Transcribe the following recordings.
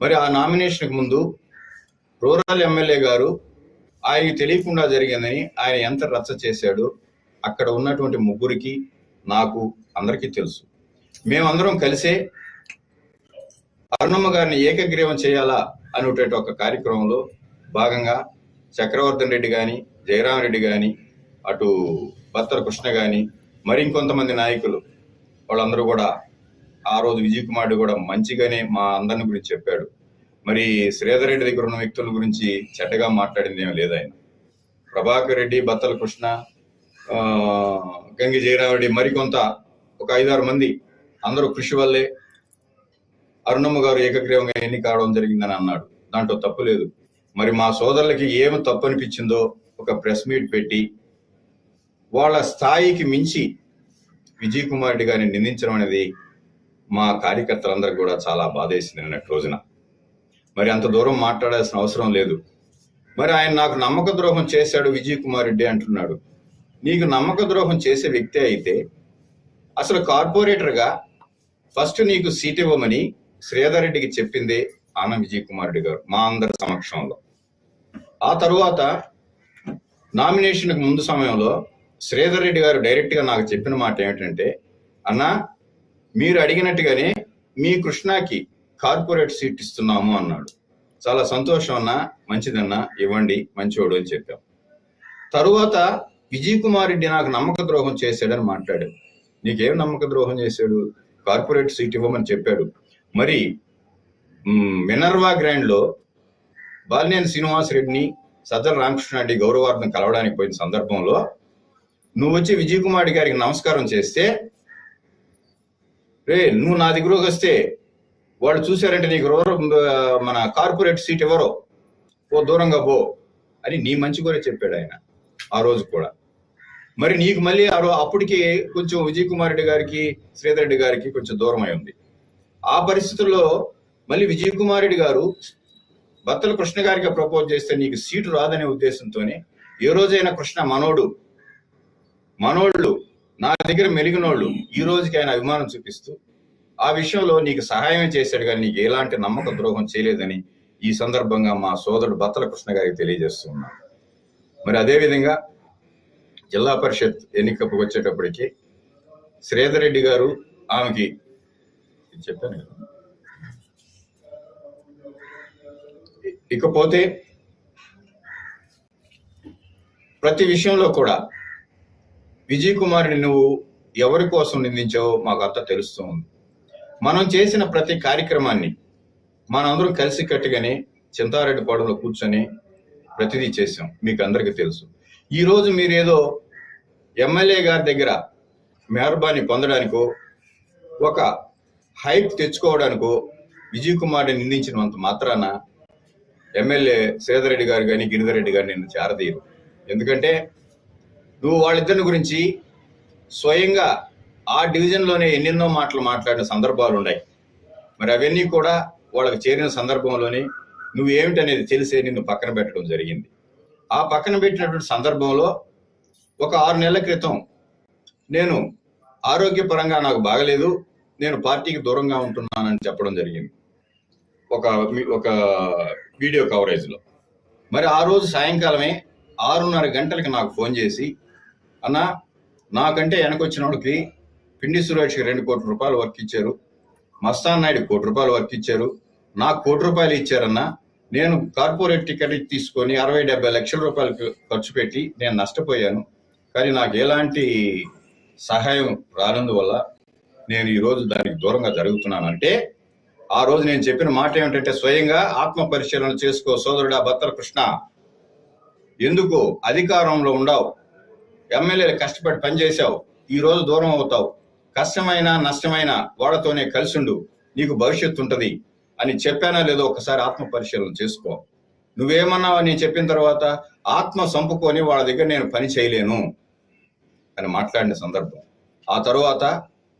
మరి ఆ నామినేషన్కి ముందు రూరల్ ఎమ్మెల్యే గారు ఆయనకి తెలియకుండా జరిగిందని ఆయన ఎంత రచ్చ చేశాడు అక్కడ ఉన్నటువంటి ముగ్గురికి నాకు అందరికీ తెలుసు. మేమందరం కలిసే అరుణమ్మ గారిని ఏకగ్రీవం చేయాలా అనేటువంటి ఒక కార్యక్రమంలో భాగంగా చక్రవర్ధన్ రెడ్డి కానీ జయరాం రెడ్డి కానీ అటు బత్తర కృష్ణ కానీ మరి ఇంకొంతమంది నాయకులు వాళ్ళందరూ కూడా ఆ రోజు విజయ్ కుమార్ కూడా మంచిగానే మా అందరిని గురించి చెప్పాడు. మరి శ్రీధర్ రెడ్డి దగ్గర ఉన్న వ్యక్తుల గురించి చెడ్డగా మాట్లాడింది ఏమి లేదు ఆయన. ప్రభాకర్ రెడ్డి బత్తల కృష్ణ గంగి జయరాం మరికొంత ఒక ఐదారు మంది అందరూ కృషి వల్లే అరుణమ్మ గారు ఏకగ్రీవంగా ఎన్ని కావడం జరిగిందని అన్నాడు. దాంట్లో తప్పు లేదు. మరి మా సోదరులకి ఏమి తప్పు అనిపించిందో ఒక ప్రెస్ మీట్ పెట్టి వాళ్ళ స్థాయికి మించి విజయ్ కుమార్ రెడ్డి గారిని నిందించడం అనేది మా కార్యకర్తలందరికీ కూడా చాలా బాధేసింది నిన్నటి రోజున. మరి అంత దూరం మాట్లాడాల్సిన అవసరం లేదు. మరి ఆయన నాకు నమ్మక ద్రోహం చేశాడు విజయ్ కుమార్ రెడ్డి అంటున్నాడు. నీకు నమ్మక ద్రోహం చేసే వ్యక్తి అయితే అసలు కార్పొరేటర్గా ఫస్ట్ నీకు సీట్ ఇవ్వమని శ్రీధర్ రెడ్డికి చెప్పిందే ఆనం విజయ్ కుమార్ రెడ్డి గారు మా అందరి సమక్షంలో. ఆ తరువాత నామినేషన్కి ముందు సమయంలో శ్రీధర్ రెడ్డి గారు డైరెక్ట్గా నాకు చెప్పిన మాట ఏమిటంటే అన్నా మీరు అడిగినట్టుగానే మీ కృష్ణాకి కార్పొరేట్ సీట్ ఇస్తున్నాము అన్నాడు. చాలా సంతోషం అన్నా మంచిదన్నా ఇవ్వండి మంచివాడు అని చెప్పాం. తరువాత విజయ్ కుమార్ రెడ్డి నాకు నమ్మక ద్రోహం చేశాడని మాట్లాడాడు. నీకేం నమ్మక ద్రోహం చేశాడు? కార్పొరేట్ సీట్ ఇవ్వమని చెప్పాడు. మరి మినర్వా గ్రాండ్లో బాలినేని శ్రీనివాస్ రెడ్డిని సజ్జల రామకృష్ణారెడ్డి గౌరవార్థం కలవడానికి పోయిన సందర్భంలో నువ్వు వచ్చి విజయ్ కుమార్ గారికి నమస్కారం చేస్తే రే నువ్వు నా దగ్గరకు వస్తే వాళ్ళు చూశారంటే నీకు రూరల్ మన కార్పొరేట్ సీట్ ఎవరో? ఓ దూరంగా పో అని నీ మంచి కూడా చెప్పాడు ఆయన ఆ రోజు కూడా. మరి నీకు మళ్ళీ ఆ రో- అప్పటికి కొంచెం విజయ్ కుమార్ రెడ్డి గారికి శ్రీధర్ రెడ్డి గారికి కొంచెం దూరం అయి ఉంది. ఆ పరిస్థితుల్లో మళ్ళీ విజయ్ కుమార్ రెడ్డి గారు బత్తల కృష్ణ గారికి ప్రపోజ్ చేస్తే నీకు సీటు రాదనే ఉద్దేశంతోనే ఏ రోజైనా కృష్ణ మనోడు మనోళ్ళు నా దగ్గర మెలిగినోళ్ళు ఈ రోజుకి ఆయన అభిమానం చూపిస్తూ ఆ విషయంలో నీకు సహాయం చేశాడు కానీ నీకు ఎలాంటి నమ్మక ద్రోహం చేయలేదని ఈ సందర్భంగా మా సోదరుడు బత్తల కృష్ణ గారికి తెలియజేస్తున్నాను. మరి అదేవిధంగా జిల్లా పరిషత్ ఎన్నికకు వచ్చేటప్పటికి శ్రీధర్ రెడ్డి గారు ఆమెకి చెప్పాను ఇకపోతే ప్రతి విషయంలో కూడా విజయ్ కుమార్ని నువ్వు ఎవరి కోసం నిందించావో మాకు అంతా తెలుస్తూ ఉంది. మనం చేసిన ప్రతి కార్యక్రమాన్ని మనందరం కలిసి కట్టుగానే చింతారెడ్డి పాడంలో కూర్చొని ప్రతిదీ చేసాం మీకు అందరికీ తెలుసు. ఈరోజు మీరేదో ఎమ్మెల్యే గారి దగ్గర మెహర్బానీ పొందడానికో ఒక హైప్ తెచ్చుకోవడానికో విజయ్ కుమార్ని నిందించినంత మాత్రాన ఎమ్మెల్యే శ్రీధర్ రెడ్డి గారు కానీ గిరిధర్ రెడ్డి గారు నిన్ను చేరదీయరు. ఎందుకంటే నువ్వు వాళ్ళిద్దరిని గురించి స్వయంగా ఆ డివిజన్లోనే ఎన్నెన్నో మాటలు మాట్లాడిన సందర్భాలు ఉన్నాయి. మరి అవన్నీ కూడా వాళ్ళకి చేరిన సందర్భంలోనే నువ్వు ఏమిటనేది తెలిసే నిన్ను పక్కన పెట్టడం జరిగింది. ఆ పక్కన పెట్టినటువంటి సందర్భంలో ఒక ఆరు నెలల క్రితం నేను ఆరోగ్యపరంగా నాకు బాగలేదు నేను పార్టీకి దూరంగా ఉంటున్నానని చెప్పడం జరిగింది. ఒక మీ- ఒక వీడియో కవరేజ్లో. మరి ఆ రోజు సాయంకాలమే ఆరున్నర గంటలకి నాకు ఫోన్ చేసి అన్న నాకంటే వెనకొచ్చిన వాడికి పిండి సురేష్కి రెండు కోట్ల రూపాయలు వర్క్ ఇచ్చారు. మస్తాన్ నాయుడు కోటి రూపాయలు వర్క్ ఇచ్చారు. నాకు కోటి రూపాయలు ఇచ్చారన్న నేను కార్పొరేట్ టికెట్ తీసుకొని అరవై డెబ్బై లక్షల రూపాయలు ఖర్చు పెట్టి నేను నష్టపోయాను. కానీ నాకు ఎలాంటి సహాయం రానందువల్ల నేను ఈ రోజు దానికి దూరంగా జరుగుతున్నాను అంటే ఆ రోజు నేను చెప్పిన మాట ఏమిటంటే స్వయంగా ఆత్మ పరిశీలన చేసుకో సోదరుడా బత్తల కృష్ణ. ఎందుకు? అధికారంలో ఉండవు. ఎమ్మెల్యేలు కష్టపడి పనిచేశావు. ఈ రోజు దూరం అవుతావు. కష్టమైన నష్టమైన వాళ్ళతోనే కలిసిండు. నీకు భవిష్యత్తు ఉంటుంది. అని చెప్పానా లేదో ఒకసారి ఆత్మ పరిశీలన చేసుకో. నువ్వేమన్నావు నేను చెప్పిన తర్వాత ఆత్మ సంపుకొని వాళ్ళ దగ్గర నేను పని చేయలేను అని మాట్లాడిన సందర్భం. ఆ తరువాత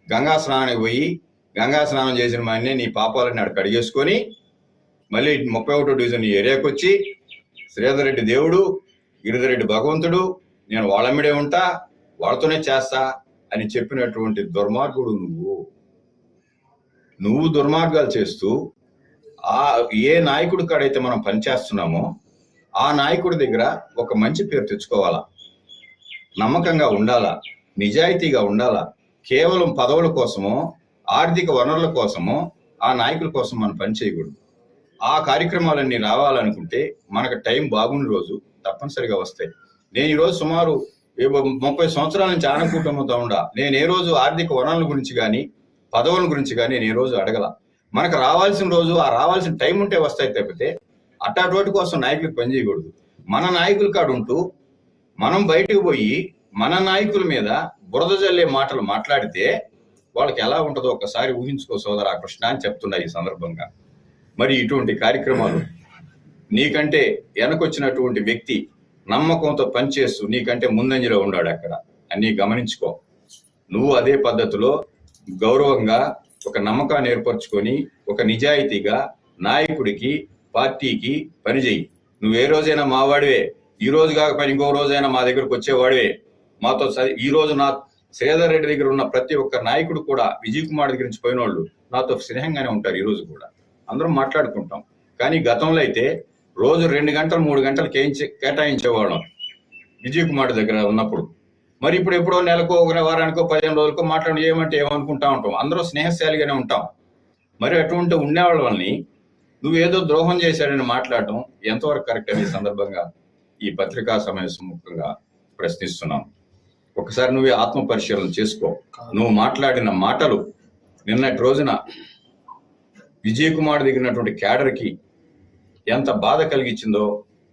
గంగా స్నానానికి పోయి గంగా స్నానం చేసిన మాన్నే నీ పాపాలని అక్కడ కడిగేసుకొని మళ్ళీ ముప్పై ఒకటో డివిజన్ ఏరియాకి వచ్చి శ్రీధర్ రెడ్డి దేవుడు గిరిధర్ రెడ్డి భగవంతుడు నేను వాళ్ళమ్మిడే ఉంటా వాళ్ళతోనే చేస్తా అని చెప్పినటువంటి దుర్మార్గుడు నువ్వు. నువ్వు దుర్మార్గాలు చేస్తూ ఆ ఏ నాయకుడి కాడైతే మనం పనిచేస్తున్నామో ఆ నాయకుడి దగ్గర ఒక మంచి పేరు తెచ్చుకోవాలా? నమ్మకంగా ఉండాలా? నిజాయితీగా ఉండాలా? కేవలం పదవుల కోసమో ఆర్థిక వనరుల కోసమో ఆ నాయకుల కోసం మనం పని చేయకూడదు. ఆ కార్యక్రమాలన్నీ రావాలనుకుంటే మనకు టైం బాగున్న రోజు తప్పనిసరిగా వస్తాయి. నేను ఈరోజు సుమారు ముప్పై సంవత్సరాల నుంచి ఆనకూటమితో ఉండా. నేను ఏ రోజు ఆర్థిక వనరుల గురించి కానీ పదవుల గురించి కానీ నేను ఏ రోజు అడగల. మనకు రావాల్సిన రోజు ఆ రావాల్సిన టైం ఉంటే వస్తాయి తప్పితే అట్టాటోటి కోసం నాయకులు పనిచేయకూడదు మన నాయకుల కాడు ఉంటూ మనం బయటకు పోయి మన నాయకుల మీద బురద జల్లే మాటలు మాట్లాడితే వాళ్ళకి ఎలా ఉంటుందో ఒకసారి ఊహించుకో సోదరా కృష్ణ అని చెప్తున్నా ఈ సందర్భంగా. మరి ఇటువంటి కార్యక్రమాలు నీకంటే వెనకొచ్చినటువంటి వ్యక్తి నమ్మకంతో పనిచేస్తూ నీకంటే ముందంజలో ఉన్నాడు అక్కడ. అని గమనించుకో. నువ్వు అదే పద్ధతిలో గౌరవంగా ఒక నమ్మకాన్ని ఏర్పరచుకొని ఒక నిజాయితీగా నాయకుడికి పార్టీకి పనిచేయి నువ్వు ఏ రోజైనా మావాడివే ఈ రోజు కాకపోయినా ఇంకో రోజైనా మా దగ్గరకు వచ్చేవాడివే మాతో ఈ రోజు నా శ్రీధర్ రెడ్డి దగ్గర ఉన్న ప్రతి ఒక్క నాయకుడు కూడా విజయ్ కుమార్ దగ్గర నుంచి పోయిన వాళ్ళు నాతో స్నేహంగానే ఉంటారు ఈ రోజు కూడా. అందరం మాట్లాడుకుంటాం. కానీ గతంలో అయితే రోజు రెండు గంటలు మూడు గంటలు కేయించి కేటాయించేవాళ్ళం విజయ్ కుమార్ దగ్గర ఉన్నప్పుడు. మరి ఇప్పుడు ఎప్పుడో నెలకో ఒక వారానికో పదిహేను రోజులకో మాట్లాడి ఏమంటే ఏమనుకుంటా ఉంటాం? అందరూ స్నేహశాలిగానే ఉంటాం. మరి అటువంటి ఉండేవాళ్ళ వాళ్ళని నువ్వేదో ద్రోహం చేశాడని మాట్లాడటం ఎంతవరకు కరెక్ట్ అనే సందర్భంగా ఈ పత్రికా సమావేశం ముఖ్యంగా ప్రశ్నిస్తున్నాం. ఒకసారి నువ్వే ఆత్మ పరిశీలన చేసుకో. నువ్వు మాట్లాడిన మాటలు నిన్నటి రోజున విజయ్ కుమార్ దిగినటువంటి క్యాడర్కి ఎంత బాధ కలిగించిందో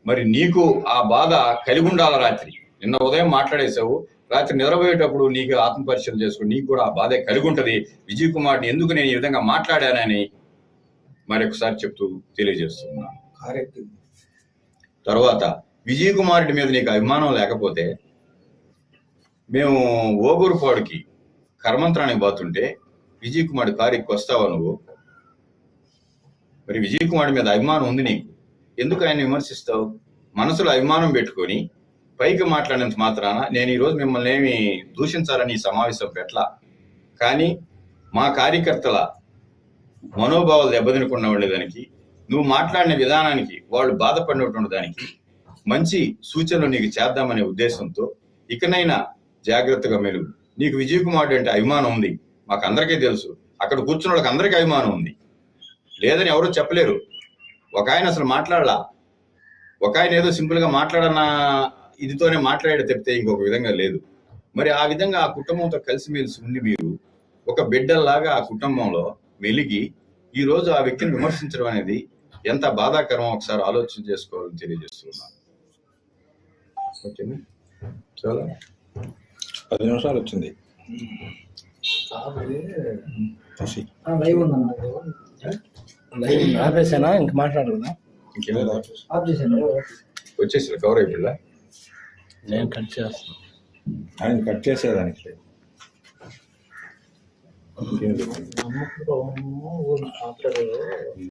మరి నీకు ఆ బాధ కలిగి ఉండాల రాత్రి? నిన్న ఉదయం మాట్లాడేశావు రాత్రి నిద్రపోయేటప్పుడు నీకు ఆత్మ పరిశీలన చేసుకో నీకు కూడా ఆ బాధ కలిగి ఉంటది. విజయ్ కుమార్ని ఎందుకు నేను ఈ విధంగా మాట్లాడానని మరొకసారి చెప్తూ తెలియజేస్తున్నాను. తర్వాత విజయ్ కుమారుడి మీద నీకు అభిమానం లేకపోతే మేము ఓగూరుపాడుకి కర్మంత్రానికి పోతుంటే విజయ్ కుమార్ కారుకి వస్తావా నువ్వు? మరి విజయ్ కుమార్ మీద అభిమానం ఉంది నీకు. ఎందుకు ఆయన విమర్శిస్తావు? మనసులో అభిమానం పెట్టుకొని పైకి మాట్లాడినంత మాత్రాన నేను ఈరోజు మిమ్మల్ని ఏమి దూషించాలని సమావేశం పెట్ల. కానీ మా కార్యకర్తల మనోభావాలు దెబ్బతినకుండా ఉండేదానికి నువ్వు మాట్లాడిన విధానానికి వాళ్ళు బాధపడినటువంటి దానికి మంచి సూచనలు నీకు చేద్దామనే ఉద్దేశంతో ఇకనైనా జాగ్రత్తగా మెలుగు. నీకు విజయ్ కుమార్ అంటే అభిమానం ఉంది. మాకు అందరికీ తెలుసు. అక్కడ కూర్చున్న వాళ్ళకి అందరికీ అభిమానం ఉంది. లేదని ఎవరూ చెప్పలేరు. ఒక ఆయన అసలు మాట్లాడలా. ఒక ఆయన ఏదో సింపుల్గా మాట్లాడన్న ఇదితోనే మాట్లాడే తప్పితే ఇంకొక విధంగా లేదు. మరి ఆ విధంగా ఆ కుటుంబంతో కలిసిమెలిసి ఉండి మీరు ఒక బిడ్డల్లాగా ఆ కుటుంబంలో మెలిగి ఈ రోజు ఆ వ్యక్తిని విమర్శించడం అనేది ఎంత బాధాకరం ఒకసారి ఆలోచన చేసుకోవాలని తెలియజేస్తున్నాను. ఓకేనా చాలా. పది నిమిషాలు వచ్చింది. లైవ్ లైవ్ ఆపేసానా ఇంక మాట్లాడదా ఇంకేమైనా ఆఫ్ చేశాను వచ్చేసి కవర్ అయిపోయిందా నేను కట్ చేస్తాను ఆయన కట్ చేసేదానికి లేదు